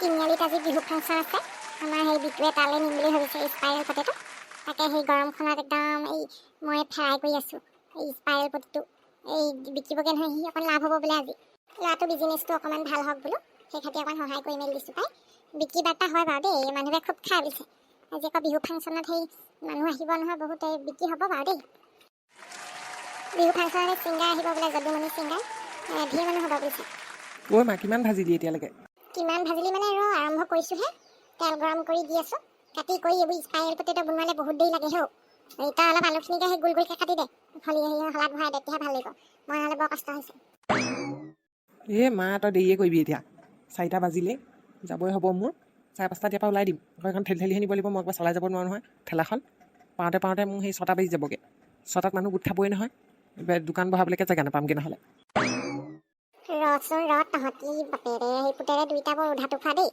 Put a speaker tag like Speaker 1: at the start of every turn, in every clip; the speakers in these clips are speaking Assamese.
Speaker 1: তিনিআলিত আজি বিহু ফাংচন আছে। আমাৰ সেই বিটুৱে তালৈ নিম বুলি ভাবিছে স্পাইৰেল পটেটো তাকে সেই গৰমখনত একদম এই মই ফ্ৰাই কৰি আছোঁ এই স্পাইৰেল পটেটো এই বিকিবগৈ নহয় সি অকণ লাভ হ'ব বোলে আজি। ল'ৰাটো বিজনেছটো অকণমান ভাল হওক বোলো সেই খাতি অকণ সহায় কৰি মেলি দিছোঁ পাই। বিক্ৰী বাৰ্তা হয় বাৰু দেই মানুহে খুব খাই বুলিছে। আজি আকৌ বিহু ফাংচনত সেই মানুহ আহিব নহয় বহুত বিক্ৰী হ'ব বাৰু দেই। বিহু ফাংচনত ছিংগাৰ আহিব বোলে যদুমণি ছিংগাৰ এ, ধেৰ মানুহ হ'ব বুলিছে।
Speaker 2: ঐ মা কিমান ভাজিলি এতিয়ালৈকে?
Speaker 1: কিমান ভাজিলি মানে ৰ আৰম্ভ কৰিছোঁহে। তেল গৰম কৰি দি আছোঁ। কাটি কৰি এইবোৰ স্পাইৰেল পটেটো বনোৱালে বহুত দেৰি লাগে হেও এই তই অলপ আলুখিনিকে সেই গোল গোলকৈ কাটি দে। ফলি আহি শলাত ভৰাই দে তেতিয়াহে ভাল লাগিব। মই নহ'লে বৰ কষ্ট হৈছে।
Speaker 2: এ মা তই দেৰিয়ে কৰিবি এতিয়া। চাৰিটা বাজিলেই। যাবই হ'ব মোৰ। চাৰে পাঁচটা ইয়াৰ পৰা ওলাই দিম। এখন ঠেলি ঠেলিহে নিব লাগিব মই একবাৰ চলাই যাব নোৱাৰোঁ নহয়। ঠেলাখন পাওঁতে পাওঁতে মোৰ সেই ছটা বাজি যাবগৈ। ছটাত মানুহ গোট খাবই নহয়। দোকান বহাবলৈকে জেগা নাপামগৈ নহ'লে।
Speaker 1: ৰচোন ৰ তহঁতি বাপেৰে সেই পুতেৰে দুইটা বৰ উধাটো খোৱা দেই।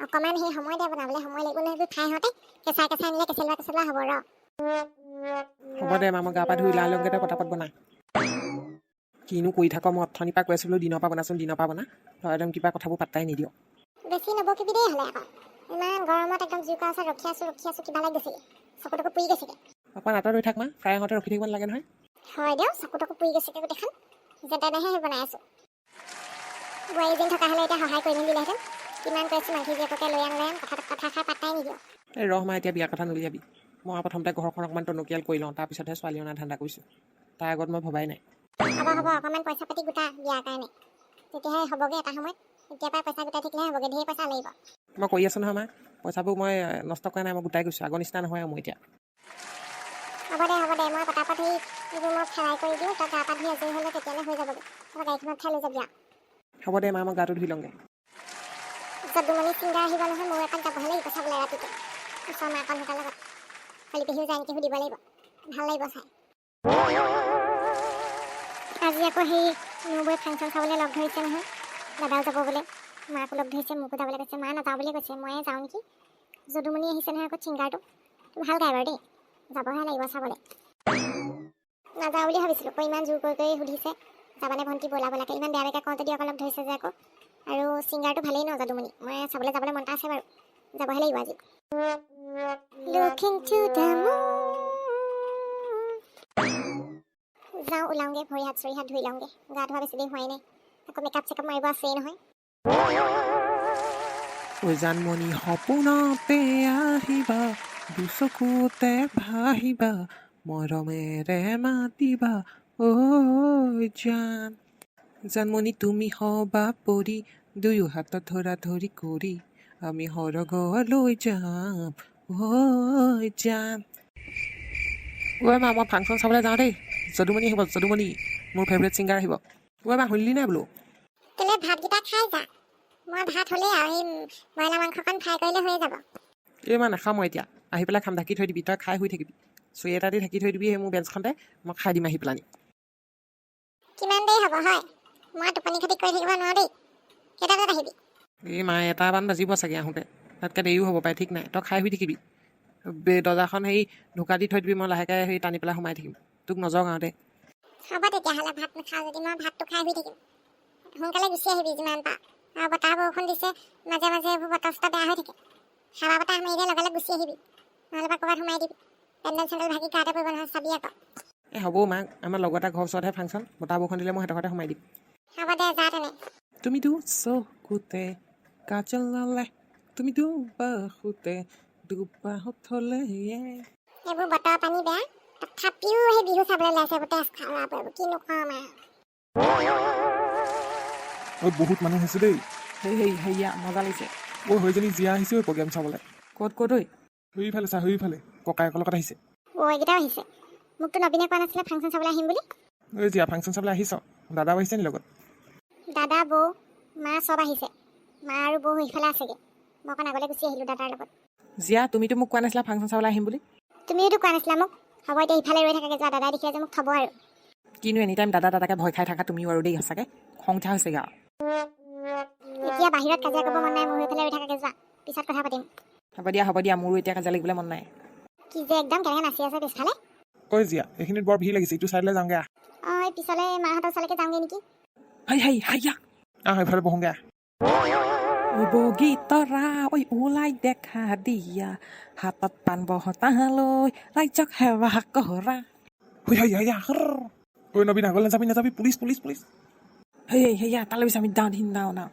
Speaker 1: অকণমান সেই সময় দে বনাবলৈ সময় লাগিব নহয় সেইবোৰ খাই হওঁতে। কেঁচাই কেঁচাই নিলে কেঁচেলোৱা কেঁচেলোৱা হ'ব ৰ।
Speaker 2: হ'ব দে মা মই গা পা ধুই ওলাই লওঁগৈ তই পটাপট বনা। কিনো কৰি থাক মই অথনিৰ পৰা কৈ আছিলোঁ দিনৰ পৰা বনাচোন দিনৰ পৰা বনা। তই একদম কিবা কথাবোৰ পাত্তাই নিদিয়।
Speaker 1: বেছি নবকিবি দেই হ'লে আকৌ। ইমান গৰমত একদম জুইকুৰা ওচৰত ৰখি আছোঁ ৰখি আছোঁ কিবা লাগি গৈছেগৈ। চকু তকু পুৰি গৈছেগৈ।
Speaker 2: অকণমান আঁতৰত ৰৈ থাক মা ফ্ৰাই হওঁতে ৰখি থাকিব নালাগে নহয়।
Speaker 1: হয় দিয়ক চকু তকু পুৰি গৈছেগৈ গোটেইখন। যে তেনেহে বনাই আছোঁ। বোৱাৰীজনী থকা হ'লে এতিয়া সহায় কৰি মেলিলেহেঁতেন কিমান কৈছোঁ মাইকী জীয়েককে লৈ আন লৈ আন কথা কথা খাই পাত্তাই নিদিয়
Speaker 2: এই ৰহ মা এতিয়া বিয়াৰ কথা নলিয়াবি। মই প্ৰথমতে ঘৰখন অকণমান টনকিয়াল কৰি লওঁ তাৰপিছতহে ছোৱালী অনা ধান্দা কৰিছোঁ। তাৰ আগত মই ভবাই নাই।
Speaker 1: হ'ব হ'ব অকণমান পইচা পাতি গোটা বিয়াৰ কাৰণে। তেতিয়াহে হ'বগৈ এটা সময়ত। এতিয়াৰ পৰা পইচা গোটাই থাকিলেহে হ'বগৈ ধেৰ পইচা লাগিব।
Speaker 2: মই কৰি আছোঁ নহয় মা। পইচাবোৰ মই নষ্ট কৰা নাই মই গোটাই গৈছোঁ। আগৰ নিচিনা নহয় আৰু মোৰ এতিয়া।
Speaker 1: হ'ব দে হ'ব দে মই পটাপট সেই এইবোৰ মই ফ্ৰাই কৰি দিওঁ তই গা পা ধুই আজৰি হ'লে তেতিয়ালৈ হৈ যাবগৈ। গাড়ীখনত খাই লৈ যাবি আৰু
Speaker 2: হ'ব দে মা মই গাটো ধুই লওঁগৈ
Speaker 1: যদুমণি ছিংগাৰ আহিব নহয় মোৰ এখন যাবহে লাগিব চাবলৈ ৰাতিটো। ওচৰ মাকন দুটাৰ লগত। কালি পেহীও যায় নেকি সুধিব লাগিব। ভাল লাগিব চাই। আজি আকৌ সেই নবৈ ফাংচন চাবলৈ লগ ধৰিছে নহয়। দাদাও যাব বোলে। মাকো লগ ধৰিছে মোকো যাবলৈ কৈছে। মা নাযাওঁ বুলি কৈছে ময়ে যাওঁ নেকি? যদুমণি আহিছে নহয় আকৌ ছিংগাৰটো। ভাল গায় বাৰু দেই। যাবহে লাগিব চাবলৈ। নাযাওঁ বুলি ভাবিছিলোঁ। আকৌ ইমান জোৰ কৰি কৰি সুধিছে। যাবানে ভণ্টি ব'লা ব'লাকে ইমান বেয়া বেয়াকৈ কওঁ যদি লগ ধৰিছে যে আকৌ। আৰু ছিংগাৰটো ভালেই ন যাদুমণি মই চাবলৈ যাবলৈ মন এটা আছে বাৰু। যাবহে লাগিব আজি। যাওঁ ওলাওঁগৈ ভৰি হাত চৰি হাত ধুই লওঁগৈ। গা ধোৱা বেছি দেৰি হোৱাই নাই। আকৌ মেকআপ চেকআপ মাৰিব আছেই নহয়।
Speaker 2: জানমণি সপোনতে আহিবা দুচকুতে ভাহিবা মৰমেৰে মাতিবা ঐ জান জানমণি তুমি হবা পৰি দুয়ো হাতত ধৰা ধৰি কৰি আমি সৰগলৈ যাম ঐ মা মই ফাংচন চাবলৈ যাওঁ দেই যদুমণি আহিব যদুমণি মোৰ ফেভৰেট ছিংগাৰ আহিব ঐ মা শুনিলি নাই বোলো
Speaker 1: তেলে ভাতকেইটা খাই যা মই ভাত হ'লেই আৰু সেই ব্ৰইলাৰ মাংসকণ ফ্ৰাই কৰিলে হৈয়ে যাব
Speaker 2: এই মই নাখাওঁ মই এতিয়া আহি পেলাই খাম ঢাকি থৈ দিবি তই খাই শুই থাকিবি চুই এটা দি ঢাকি থৈ দিবি সেই মোৰ বেঞ্চখনতে মই খাই দিম আহি পেলাই
Speaker 1: দেৰি হ'ব হয় মই টোপনি খতি কৰি থাকিব নোৱাৰোঁ। কেইটা বজাত আহিবি
Speaker 2: এই মায়ে এটামান বাজিব চাগে আহোঁতে। তাতকৈ দেৰিও হ'ব পাৰে ঠিক নাই। তই খাই শুই থাকিবি। দৰ্জাখন সেই ঢুকা দি থৈ দিবি মই লাহেকৈ সেই টানি পেলাই সোমাই থাকিম। তোক নজগাওঁতে
Speaker 1: হ'ব তেতিয়াহ'লে ভাত নাখাওঁ যদি মই ভাতটো খাই শুই থাকিম। সোনকালে গুচি আহিবি যিমান পাৰ। আৰু বতাহ বৰষুণ দিছে মাজে মাজে এইবোৰ বতৰ চতৰ বেয়া হৈ থাকে। হাৱা বতাহ মাৰিলে লগে লগে গুচি আহিবি। নহ'লে বা ক'ৰবাত সোমাই দিবি। পেণ্ডেল চেণ্ডেল ভাগি গাতে পৰিব নহয় চাবি আকৌ।
Speaker 2: এই হ'ব মা আমাৰ লগৰ এটা ঘৰৰ ওচৰতহে ফাংচন বতাহ বৰষুণ দিলে মই সিহঁতৰ ঘৰতে সোমাই দিম।
Speaker 1: হ'ব দে যা তেনে।
Speaker 2: তুমিতো চকুতে কাজল ললে তুমিতো বাহুতে দুবাহুত থলে
Speaker 1: এইবোৰ বতৰ পানী বেয়া তথাপিও সেই বিহু চাবলৈ ওলাইছে এইবোৰ তেজ খাৰাপ এইবোৰ কিনো কম আৰু।
Speaker 3: ঐ বহুত মানুহ হৈছে দেই।
Speaker 2: সেই সেয়া মজা লাগিছে।
Speaker 3: ঐ হৈজনী জীয়া আহিছে ঐ প্ৰগ্ৰেম চাবলৈ।
Speaker 2: ক'ত ক'ত ঐ?
Speaker 3: সেইফালে চা সেইফালে ককায়েকৰ লগত আহিছে।
Speaker 1: ঐ এইকেইটাও আহিছে। মোকতো নবীনে কোৱা নাছিলে ফাংচন চাবলৈ আহিম বুলি?
Speaker 3: ঐ জীয়া ফাংচন চাবলৈ আহিছ। দাদাও আহিছে নি লগত?
Speaker 1: দাদা বৌ মা চব আহিছে। মা আৰু বৌ সেইফালে আছেগৈ। মই অকণ আগলৈ গুচি আহিলোঁ দাদাৰ লগত।
Speaker 2: জীয়া তুমিতো মোক কোৱা নাছিলা ফাংচন চাবলৈ আহিম বুলি?
Speaker 1: তুমিওতো কোৱা নাছিলা মোক। হ'ব এতিয়া ইফালে ৰৈ থাকাকৈ যোৱা। দাদাই দেখিলে যে মোক থ'ব আৰু।
Speaker 2: কিনো এনি টাইম দাদা দাদাকে ভয় খাই থাকা তুমিও আৰু দেই সঁচাকৈ। খং উঠা হৈছেগৈ আৰু।
Speaker 1: এতিয়া বাহিৰত কাজিয়া কৰিব মন নাই মোৰ সেইফালে ৰৈ থাকাকৈ যোৱা। পিছত কথা পাতিম।
Speaker 2: হ'ব দিয়া হ'ব দিয়া মোৰো এতিয়া কাজিয়া লাগিবলৈ মন নাই।
Speaker 1: কি যে একদম কেনেকৈ নাচি আছে পিছফালে?
Speaker 3: ঐ জীয়া? এইখিনিত বৰ ভিৰ লাগিছে ইটো চাইডলৈ যাওঁগৈ আহ।
Speaker 1: অঁ এই পিছলৈ মাহঁতৰ ওচৰলৈকে যাওঁগৈ নেকি?
Speaker 2: হাই হাই হাইয়া
Speaker 3: আহ এইফালে বহোঁগৈ আহ।
Speaker 4: বগী তৰা ঐ ওলাই দেখা দিয়া। হাতত পাণ বহতা লৈ ৰাজ্যক সেৱা কৰা।
Speaker 3: ঐ হাইয়া হাইয়া ঐ নবীন আগলৈ যাবি নাযাবি? Police police police.
Speaker 4: হেই হেয়া তালৈ পিছে আমি দাওঁ দিন দাওঁ নাও।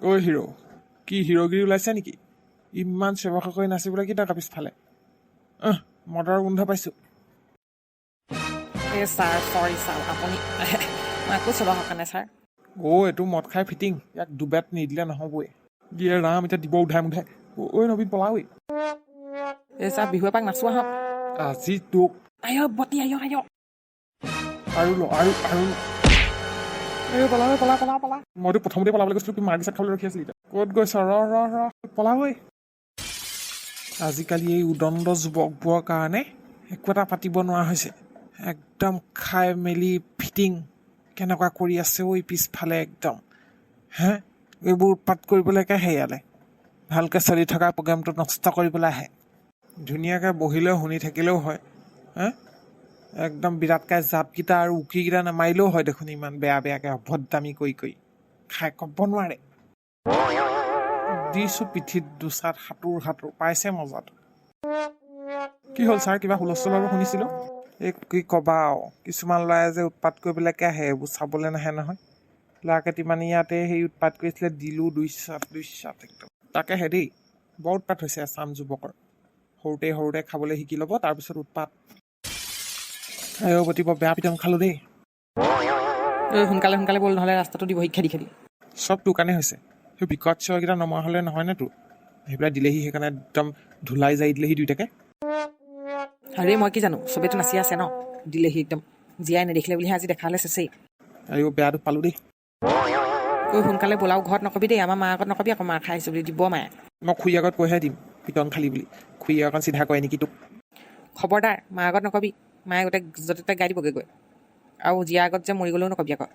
Speaker 3: ঐ হিৰ' কি হিৰ'গিৰি ওলাইছে নেকি? ইমান কৰি নাচিবলৈ কি টকা পিছফালে। আহ মদৰ গোন্ধ পাইছোঁ।
Speaker 4: এই ছাৰ চৰি ছাৰ আপুনি মই একো চাব কাৰণে ছাৰ।
Speaker 3: অ' এইটো মদ খাই ফিটিং। ইয়াক দুবেট নিদিলে নহ'বই। দিয়ে ৰাম এতিয়া দিব উধাই মুধাই ঐ নবীন পলাওই
Speaker 4: এই ছাৰ বিহু এপাক নাচো আহক।
Speaker 3: আজি তোক
Speaker 4: আয় বতি আয় আয়
Speaker 3: আৰু ল আৰু আৰু।
Speaker 4: এই পলা ঐ, পলা পলা পলা
Speaker 3: মইতো প্ৰথমতে পলাবলৈ কৈছিলোঁ কি মাৰ পিছত খাবলৈ ৰখি আছিলি ক'ত গৈছ ৰ ৰ ৰ পলা ঐ আজিকালি এই উদণ্ড যুৱকবোৰৰ কাৰণে একো এটা পাতিব নোৱাৰা হৈছে। একদম খাই মেলি ফিটিং কেনেকুৱা কৰি আছে ঐ পিছফালে একদম। হে? এইবোৰ উৎপাত কৰিবলৈকে হেৰিয়ালে ভালকৈ চলি থকা প্ৰগ্ৰেমটো নষ্ট কৰিবলৈ আহে। ধুনীয়াকৈ বহিলেও শুনি থাকিলেও হয়। হে? একদম বিৰাটকৈ জাপকেইটা আৰু উকিকেইটা নামাৰিলেও হয় দেখোন ইমান বেয়া বেয়াকৈ অভদ্ৰামী কৰি কৰি খাই ক'ব নোৱাৰে। দিছোঁ পিঠিত দুচাত সাঁতোৰ সাঁতোৰ পাইছে মজাটো। কি হ'ল ছাৰ? কিবা হুলস্থুল বাৰু শুনিছিলোঁ? এই কি ক'বা আৰু। কিছুমান ল'ৰাই যে উৎপাত কৰিবলৈকে আহে এইবোৰ চাবলৈ নাহে নহয়। ল'ৰা কেইটিমানে ইয়াতে সেই উৎপাত কৰিছিলে দিলোঁ দুই চাট দুই চাট একদম তাকেহে দেই বৰ উৎপাত হৈছে আছাম যুৱকৰ। সৰুতে সৰুতে খাবলৈ শিকি ল'ব তাৰপিছত উৎপাত। বৰ বেয়া পিটন খালোঁ দেই।
Speaker 4: ঐ সোনকালে সোনকালে ব'ল নহ'লে ৰাস্তাটো দিব শিক্ষা দি খেদি
Speaker 3: চব তোৰ কাৰণে হৈছে। সেই বিকট চিঞৰকেইটা নমৰা হ'লে নহয়নে তোৰ? সেইবিলাক দিলেহি সেইকাৰণে একদম ধুলাই যাই দিলেহি দুইটাকে।
Speaker 4: আৰে মই কি জানো চবেইতো নাচি আছে ন দিলেহি একদম জীয়াই নেদেখিলে বুলিহে আজি দেখা হ'লে চেচেই
Speaker 3: আৰু বেয়া দুখ পালোঁ দেই
Speaker 4: ঐ সোনকালে ব'ল আৰু ঘৰত নকবি দেই আমাৰ মাৰ আগত নকবি আকৌ মাৰ খাই আহিছোঁ বুলি দিব মায়ে
Speaker 3: মই খুৰী আগত কৈহে দিম পিটন খালি বুলি খুৰী অকণ চিধা কৰে নেকি তোক
Speaker 4: খবৰদাৰ মাৰ আগত নকবি মায়ে গোটেই য'তে ত'তে গাই দিবগৈ গৈ আৰু জীয়াৰ আগত যে মৰি গ'লেও নকবি আকৌ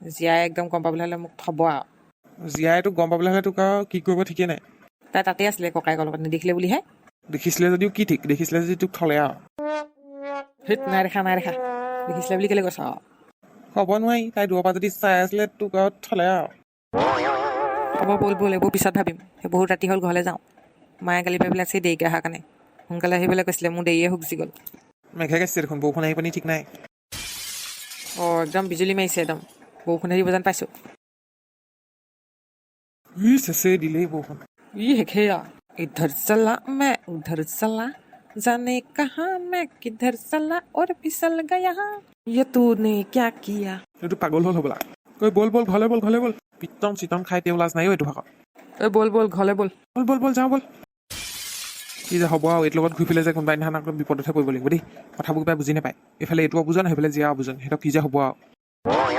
Speaker 4: জীয়াই একদম গম পাবলৈ হ'লে মোক থ'ব আৰু
Speaker 3: জীয়াই তোক গম পাবলৈ হ'লে তোক আৰু কি কৰিব ঠিকেই নাই
Speaker 4: তাই তাতে আছিলে ককায়েকৰ লগত নেদেখিলে বুলিহে
Speaker 3: দেখিছিলে যদিও কি ঠিক দেখিছিলে যদি তোক থলে আৰু
Speaker 4: সেইত নাই দেখা নাই দেখা। দেখিছিলে বুলি কেলৈ কৈছ? আৰু
Speaker 3: হ'ব নোৱাৰি তাই দূৰৰ পৰা যদি চাই আছিলে তোক আৰু থলে আৰু
Speaker 4: হ'ব ব'ল ব'ল এইবোৰ পিছত ভাবিম। বহুত ৰাতি হ'ল ঘৰলৈ যাওঁ। মায়ে গালি পাই পেলাই আছে দেৰিকৈ অহাৰ কাৰণে। সোনকালে আহিবলৈ কৈছিলে মোৰ দেৰিয়ে গুচি গ'ল।
Speaker 3: মেঘে গাইছে দেখোন বৰষুণ আহি পানি ঠিক নাই।
Speaker 4: অঁ একদম বিজুলী মাৰিছে একদম। বৰষুণ দিব যেন পাইছোঁ।
Speaker 3: ই চেচে দিলেই বৰষুণ।
Speaker 4: ই শেষেয়া इधर चला मैं उधर चला जाने कहा मैं किधर चला और फिसल गया ये तूने क्या किया
Speaker 3: এইটো পাগল হ'ল হ'বলা কৈ ব'ল ব'ল ঘৰলৈ ব'ল ঘৰলৈ ব'ল পিটন চিটন খাই তেওঁ লাজ নাই অ' এইটো ভাগত
Speaker 4: ঐ ব'ল ব'ল ঘৰলৈ ব'ল
Speaker 3: ব'ল ব'ল ব'ল যাওঁ ব'ল কি যে হ'ব আৰু এইটোৰ লগত ঘূৰি পেলাই যে কোনোবা দিনাখন আকৌ বিপদতহে পৰিব লাগিব দেই কথাবোৰ কিবা বুজি নাপায় এইফালে এইটো বুজন সেইফালে জীয়া বুজন সিহঁতক কি যে হ'ব আৰু